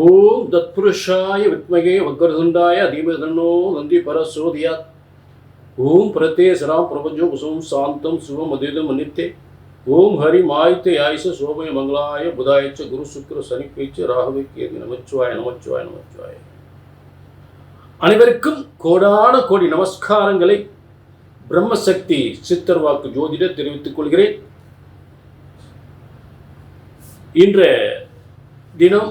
ஓம் தத்புருஷாய வித்மகே வக்கரதுண்டாய தீமதன்னோ நந்தி பரசோதியாத். ஓம் பிரத்தே சராம் பிரபஞ்சோ குசும் சாந்தம் சிவம் அதிதம் அனித்தே. ஓம் ஹரி மாய்த்தே ஆயுச சோமய மங்களாய புதாயச்ச குரு சுக்கர சனிப்பேச்சு ராகவே கேது நமச்சிவாய நமச்சிவாய நமச்சிவாய. அனைவருக்கும் கோடான கோடி நமஸ்காரங்களை பிரம்மசக்தி சித்தர் வாக்கு ஜோதிட தெரிவித்துக் கொள்கிறேன். இன்றைய தினம்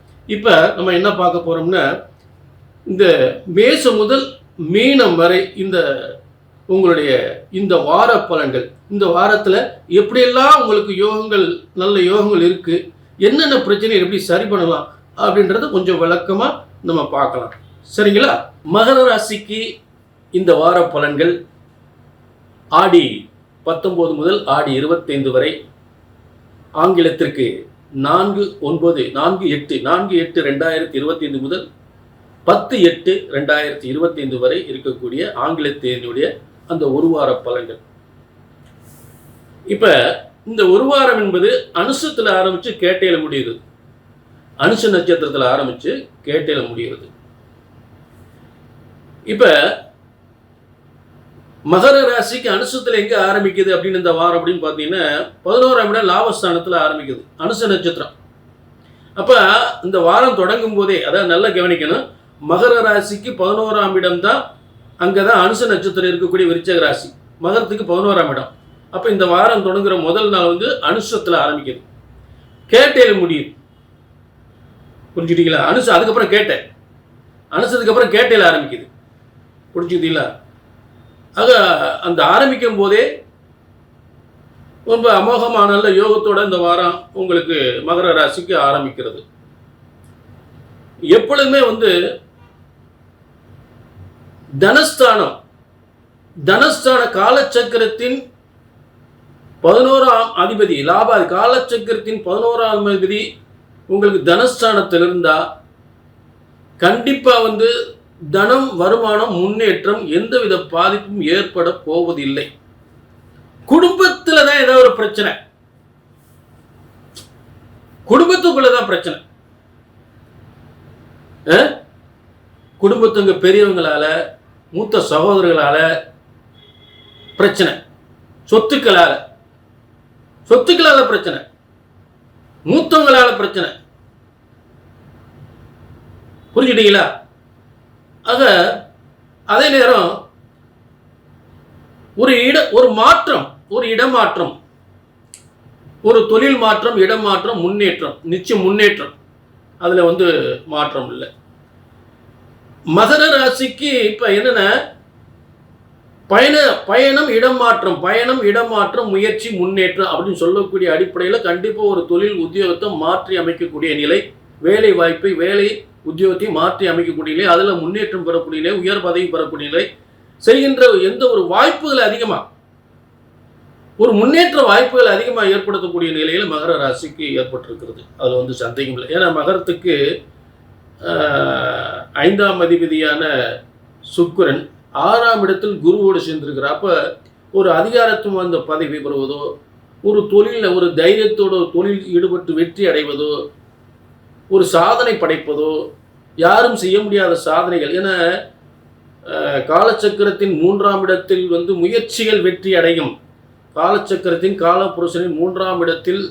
இப்போ நம்ம என்ன பார்க்க போகிறோம்னா இந்த மேசம் முதல் மீனம் வரை இந்த உங்களுடைய இந்த வார பலன்கள் இந்த வாரத்தில் எப்படியெல்லாம் உங்களுக்கு யோகங்கள் நல்ல யோகங்கள் இருக்குது என்னென்ன பிரச்சனை எப்படி சரி பண்ணலாம் அப்படின்றத கொஞ்சம் விளக்கமாக நம்ம பார்க்கலாம். சரிங்களா? மகர ராசிக்கு இந்த வார பலன்கள் ஆடி பத்தொம்போது முதல் ஆடி இருபத்தைந்து வரை ஆங்கிலத்திற்கு நான்கு ஒன்பது நான்கு எட்டு நான்கு எட்டு ரெண்டாயிரத்தி இருபத்தி ஐந்து முதல் பத்து எட்டு ரெண்டாயிரத்தி இருபத்தைந்து வரை இருக்கக்கூடிய ஆங்கில தேதியுடைய அந்த ஒரு வார பலன்கள். இப்ப இந்த ஒரு வாரம் என்பது அனுசத்தில் ஆரம்பிச்சு கேட்டையில் முடியுது. அனுச நட்சத்திரத்தில் ஆரம்பிச்சு கேட்டையில் முடிகிறது. இப்போ மகர ராசிக்கு அனுசத்தில் எங்கே ஆரம்பிக்குது அப்படின்னு இந்த வாரம் அப்படின்னு பார்த்தீங்கன்னா பதினோராம் இடம் லாபஸ்தானத்தில் ஆரம்பிக்குது. அனுச நட்சத்திரம். அப்போ இந்த வாரம் தொடங்கும் போதே அதாவது நல்லா கவனிக்கணும் மகர ராசிக்கு பதினோராம் இடம் தான் அங்கதான் அனுச நட்சத்திரம் இருக்கக்கூடிய விருச்சக ராசி. மகரத்துக்கு பதினோராம் இடம். அப்போ இந்த வாரம் தொடங்குற முதல் நாள் வந்து அனுசத்தில் ஆரம்பிக்குது. கேட்டையில முடியும் புரிஞ்சுட்டீங்களா அனுச அதுக்கப்புறம் கேட்டேன் அனுசத்துக்கு அப்புறம் கேட்டையில ஆரம்பிக்குது. புரிஞ்சுக்கிட்டீங்களா? ஆக அந்த ஆரம்பிக்கும் போதே ரொம்ப அமோகமான நல்ல யோகத்தோட இந்த வாரம் உங்களுக்கு மகர ராசிக்கு ஆரம்பிக்கிறது. எப்பொழுதுமே வந்து தனஸ்தானம் தனஸ்தான காலச்சக்கரத்தின் பதினோராம் அதிபதி லாபாதி காலச்சக்கரத்தின் பதினோராம் அதிபதி உங்களுக்கு தனஸ்தானத்தில் இருந்தால் கண்டிப்பாக வந்து தனம் வருமானம் முன்னேற்றம் எந்தவித பாதிப்பும் ஏற்பட போவதில்லை. குடும்பத்தில் தான் ஏதோ ஒரு பிரச்சனை. குடும்பத்துக்குள்ள தான் பிரச்சனை. அஹ்? குடும்பத்துங்க பெரியவங்களால மூத்த சகோதரர்களால பிரச்சனை. சொத்துக்களால. சொத்துக்களால பிரச்சனை. மூத்தவங்களால பிரச்சனை. புரிஞ்சுட்டீங்களா? ஆக அதே நேரம் ஒரு இட ஒரு மாற்றம் ஒரு இடமாற்றம் ஒரு தொழில் மாற்றம் இடமாற்றம் முன்னேற்றம் நிச்சயம் முன்னேற்றம் அதில் வந்து மாற்றம் இல்லை. மகர ராசிக்கு இப்போ என்னென்ன? பயண பயணம் இடமாற்றம் பயணம் இடமாற்றம் முயற்சி முன்னேற்றம் அப்படின்னு சொல்லக்கூடிய அடிப்படையில் கண்டிப்பாக ஒரு தொழில் உத்தியோகத்தை மாற்றி அமைக்கக்கூடிய நிலை வேலை வாய்ப்பை வேலை உத்தியோகத்தை மாற்றி அமைக்கக்கூடிய நிலை அதில் முன்னேற்றம் பெறக்கூடிய நிலை உயர் பதவி பெறக்கூடிய நிலை செய்கின்ற எந்த ஒரு வாய்ப்புகள் அதிகமாக ஒரு முன்னேற்ற வாய்ப்புகள் அதிகமாக ஏற்படுத்தக்கூடிய நிலையில் மகர ராசிக்கு ஏற்பட்டிருக்கிறது. அதில் வந்து சந்தேகம் இல்லை. ஏன்னா மகரத்துக்கு ஆஹ், ஐந்தாம் அதிபதியான சுக்கிரன் ஆறாம் இடத்தில் குருவோடு சேர்ந்திருக்கிறார். அப்போ ஒரு அதிகாரத்துவம் அந்த பதவி பெறுவதோ ஒரு தொழிலில் ஒரு தைரியத்தோட ஒரு தொழில் ஈடுபட்டு வெற்றி அடைவதோ ஒரு சாதனை படைப்பதோ யாரும் செய்ய முடியாத சாதனைகள் என காலச்சக்கரத்தின் மூன்றாம் இடத்தில் வந்து முயற்சிகள் வெற்றி அடையும். காலச்சக்கரத்தின் காலபுருஷனின் மூன்றாம் இடத்தில்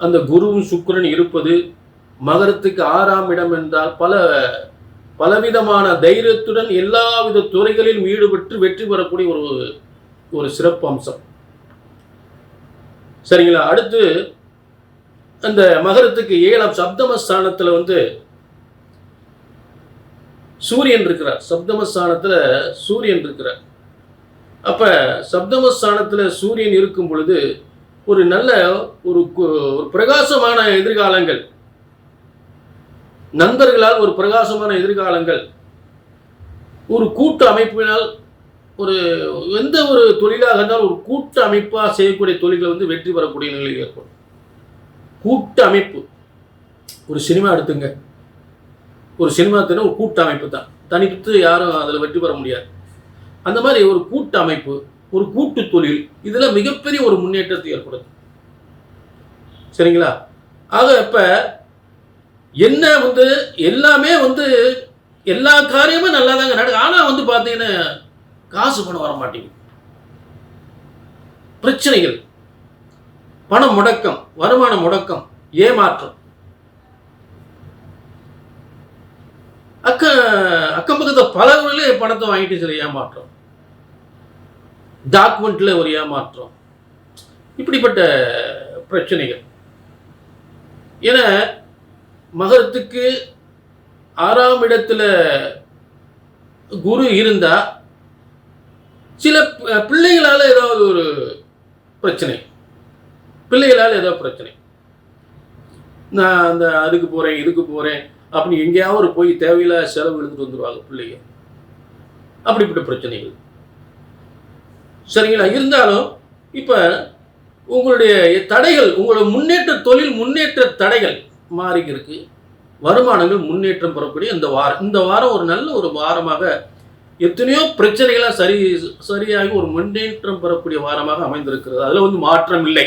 அந்த குருவும் சுக்கரன் இருப்பது மகரத்துக்கு ஆறாம் இடம் என்றால் பல பலவிதமான தைரியத்துடன் எல்லாவித துறைகளிலும் ஈடுபட்டு வெற்றி பெறக்கூடிய ஒரு ஒரு சிறப்பு அம்சம் சரிங்களா? அடுத்து அந்த மகரத்துக்கு ஏழாம் சப்தமஸ்தானத்தில் வந்து சூரியன் இருக்கிறார். சப்தமஸ்தானத்தில் சூரியன் இருக்கிறார். அப்போ சப்தமஸ்தானத்தில் சூரியன் இருக்கும் பொழுது ஒரு நல்ல ஒரு ஒரு பிரகாசமான எதிர்காலங்கள். நண்பர்களால் ஒரு பிரகாசமான எதிர்காலங்கள். ஒரு கூட்டு அமைப்பினால் ஒரு எந்த ஒரு தொழிலாக இருந்தாலும் ஒரு கூட்டு அமைப்பாக செய்யக்கூடிய தொழில்களை வந்து வெற்றி பெறக்கூடிய நிலை ஏற்படும். கூட்டு அமைப்பு ஒரு சினிமா எடுத்துங்க. ஒரு சினிமா தினம் ஒரு கூட்டு அமைப்பு தான். தனித்து யாரும் அதில் வெற்றி பெற முடியாது. அந்த மாதிரி ஒரு கூட்டு அமைப்பு ஒரு கூட்டு தொழில் இதில் மிகப்பெரிய ஒரு முன்னேற்றத்தை ஏற்படுது சரிங்களா? ஆக இப்போ என்ன வந்து எல்லாமே வந்து எல்லா காரியமும் நல்லா தாங்க நடக்கும் ஆனால் வந்து பார்த்தீங்கன்னா காசு பணம் வர மாட்டேங்குது பிரச்சனைகள். பணம் முடக்கம் வருமான முடக்கம் ஏமாற்றம். அக்க அக்கம் பக்கத்தில் பலவர்களே பணத்தை வாங்கிட்டு சில ஏமாற்றம். டாக்குமெண்ட்ல ஒரு ஏமாற்றம். இப்படிப்பட்ட பிரச்சனைகள். ஏன்னா மகரத்துக்கு ஆறாம் இடத்துல குரு இருந்தா சில பிள்ளைகளால் பிள்ளைகளால ஏதாவது ஒரு பிரச்சனை. பிள்ளைகளால் ஏதோ பிரச்சனை. நான் அந்த அதுக்கு போகிறேன் இதுக்கு போகிறேன் அப்படி எங்கேயாவது போய் தேவையில்லாத செலவு எழுந்துட்டு வந்துருவாங்க பிள்ளைங்க. அப்படிப்பட்ட பிரச்சனைகள். சரிங்களா? இருந்தாலும் இப்போ உங்களுடைய தடைகள் உங்களோட முன்னேற்ற தொழில் முன்னேற்ற தடைகள் மாறி இருக்கு. வருமானங்கள் முன்னேற்றம் பெறக்கூடிய இந்த வாரம் இந்த வாரம் ஒரு நல்ல ஒரு வாரமாக எத்தனையோ பிரச்சனைகளாக சரி சரியாகி ஒரு முன்னேற்றம் பெறக்கூடிய வாரமாக அமைந்திருக்கிறது. அதில் வந்து மாற்றம் இல்லை.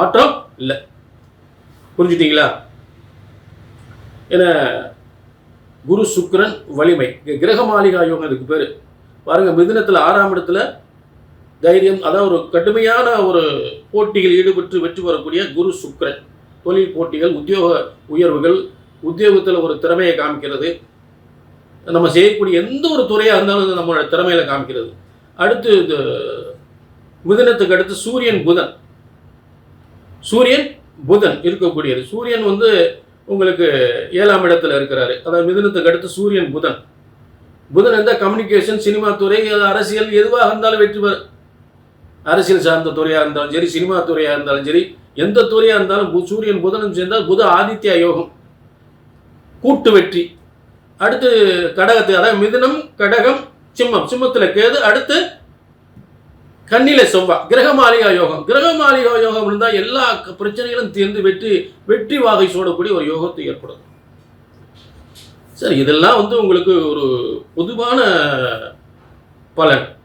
மாற்றம் இல்லை. புரிஞ்சுட்டீங்களா ஏன்னா குரு சுக்கரன் வலிமை. கிரக மாளிகா யோகம் இதுக்கு பேர். பாருங்கள் மிதினத்தில் ஆறாம் இடத்துல தைரியம் அதாவது ஒரு கடுமையான ஒரு போட்டியில் ஈடுபட்டு வெற்றி பெறக்கூடிய குரு சுக்கரன். தொழில் போட்டிகள் உத்தியோக உயர்வுகள் உத்தியோகத்தில் ஒரு திறமையை காமிக்கிறது. நம்ம செய்யக்கூடிய எந்த ஒரு துறையாக இருந்தாலும் நம்மளோட திறமையில காமிக்கிறது. அடுத்து இது மிதினத்துக்கு அடுத்து சூரியன் புதன். சூரியன் புதன் இருக்கக்கூடியது. சூரியன் வந்து உங்களுக்கு ஏழாம் இடத்துல இருக்கிறாரு. அதாவது மிதுனத்துக்கு அடுத்து சூரியன் புதன். புதன் இருந்தால் கம்யூனிகேஷன் சினிமா துறை அரசியல் எதுவாக இருந்தாலும் வெற்றி பெற அரசியல் சார்ந்த துறையாக இருந்தாலும் சரி சினிமா துறையாக இருந்தாலும் சரி எந்த துறையாக இருந்தாலும் பு- சூரியன் புதனும் சேர்ந்தால் புத ஆதித்யா யோகம். கூட்டு வெற்றி. அடுத்து கடகத்து அதாவது மிதுனம் கடகம் சிம்மம். சிம்மத்தில் கேது அடுத்து கண்ணில செவ்வாய் கிரகமாலிகா யோகம். கிரகமாலிகா யோகம் இருந்தால் எல்லா பிரச்சனைகளும் தீர்ந்து வெற்றி வெற்றி வாகை சூடக்கூடிய ஒரு யோகத்தை ஏற்படும் சரி இதெல்லாம் வந்து உங்களுக்கு ஒரு பொதுவான பலன்.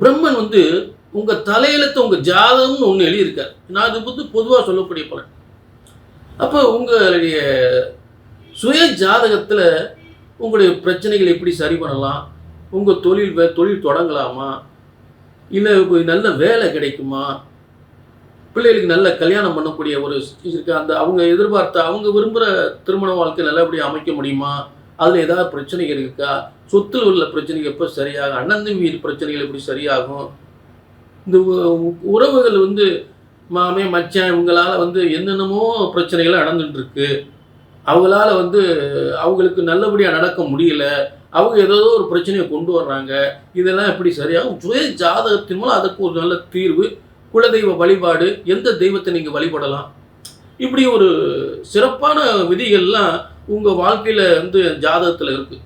பிரம்மன் வந்து உங்க தலையெழுத்து உங்க ஜாதகம்னு ஒன்று எழுதியிருக்கார். நான் அது வந்து பொதுவாக சொல்லக்கூடிய பலன். அப்போ உங்களுடைய சுய ஜாதகத்தில் உங்களுடைய பிரச்சனைகள் எப்படி சரி பண்ணலாம்? உங்கள் தொழில் வே- தொழில் தொடங்கலாமா? இல்லை நல்ல வேலை கிடைக்குமா? பிள்ளைகளுக்கு நல்ல கல்யாணம் பண்ணக்கூடிய ஒரு இருக்கு. அந்த அவங்க எதிர்பார்த்த அவங்க விரும்புகிற திருமண வாழ்க்கை நல்லபடியாக அமைக்க முடியுமா? அதில் ஏதாவது பிரச்சனைகள் இருக்கா? சொத்தில் உள்ள பிரச்சனைகள் எப்போ சரியாகும்? அண்ணன் வீடு பிரச்சனைகள் எப்படி சரியாகும்? இந்த உறவுகள் வந்து மாமே மச்சான் இவங்களால் வந்து என்னென்னமோ பிரச்சனைகள் நடந்துட்டுருக்கு அவங்களால் அவங்களால வந்து அவங்களுக்கு நல்லபடியாக நடக்க முடியல. அவங்க ஏதோ ஒரு பிரச்சனையை கொண்டு வர்றாங்க. இதெல்லாம் எப்படி சரியாகும்? சுய ஜாதகத்தின் மூலம் அதுக்கு ஒரு நல்ல தீர்வு குலதெய்வ வழிபாடு எந்த தெய்வத்தை நீங்கள் வழிபடலாம்? இப்படி ஒரு சிறப்பான விதிகள்லாம் உங்கள் வாழ்க்கையில் வந்து ஜாதகத்தில் இருக்குது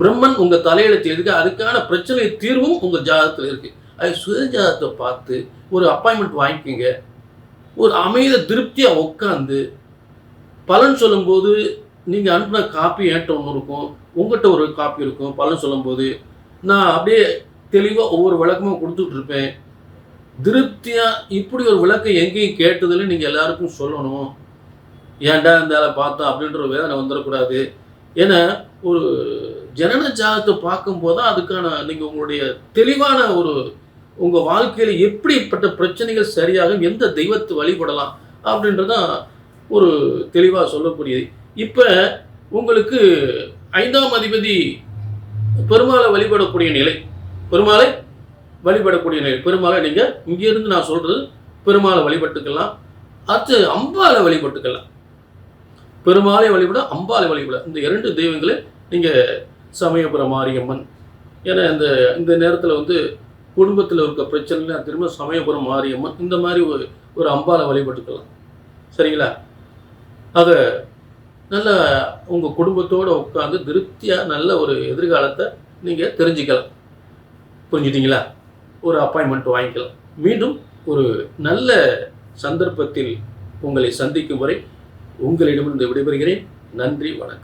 பிரம்மன் உங்கள் தலையெழுத்து எதுக்கு அதுக்கான பிரச்சனை தீர்வும் உங்கள் ஜாதகத்தில் இருக்குது அது சுய ஜாதகத்தை பார்த்து ஒரு அப்பாயின்மெண்ட் வாங்கிக்கோங்க. ஒரு அமைத திருப்தியாக உட்காந்து பலன் சொல்லும்போது நீங்கள் அனுப்பின காப்பி ஏற்றம் ஒன்று இருக்கும். உங்கள்கிட்ட ஒரு காப்பி இருக்கும் பலன் சொல்லும்போது நான் அப்படியே தெளிவாக ஒவ்வொரு விளக்கமும் கொடுத்துட்டு இருப்பேன். திருப்தியாக இப்படி ஒரு விளக்கம் எங்கேயும் கேட்டதில்ல நீங்கள் எல்லாருக்கும் சொல்லணும். ஏன்டா இந்த வேலை பார்த்தோம் அப்படின்ற ஒரு வேதனை வந்துடக்கூடாது. ஏன்னா ஒரு ஜனன ஜாதகத்தை பார்க்கும்போது தான் அதுக்கான நீங்கள் உங்களுடைய தெளிவான ஒரு உங்கள் வாழ்க்கையில் எப்படிப்பட்ட பிரச்சனைகள் சரியாகும் எந்த தெய்வத்தை வழிபடலாம் அப்படின்றதான் ஒரு தெளிவாக சொல்லக்கூடியது. இப்போ உங்களுக்கு ஐந்தாம் அதிபதி பெருமாளை வழிபடக்கூடிய நிலை. பெருமாளை வழிபடக்கூடிய நிலை. பெருமாளை நீங்கள் இங்கேருந்து நான் சொல்கிறது பெருமாளை வழிபட்டுக்கலாம். அடுத்து அம்பாளை வழிபட்டுக்கலாம். பெருமாளை வழிபட அம்பாளை வழிபட. இந்த இரண்டு தெய்வங்களை நீங்கள் சமயபுர மாரியம்மன். ஏன்னா இந்த இந்த நேரத்தில் வந்து குடும்பத்தில் இருக்க பிரச்சனைலாம் திரும்ப சமயபுரம் மாரியம்மன் இந்த மாதிரி ஒரு ஒரு அம்பாளை வழிபட்டுக்கலாம். சரிங்களா? அதை நல்ல உங்கள் குடும்பத்தோடு உட்காந்து திருப்தியாக நல்ல ஒரு எதிர்காலத்தை நீங்கள் தெரிஞ்சுக்கலாம். புரிஞ்சுட்டீங்களா? ஒரு அப்பாயின்மெண்ட் வாங்கிக்கலாம். மீண்டும் ஒரு நல்ல சந்தர்ப்பத்தில் உங்களை சந்திக்கும் வரை உங்களிடமிருந்து விடைபெறுகிறேன். நன்றி வணக்கம்.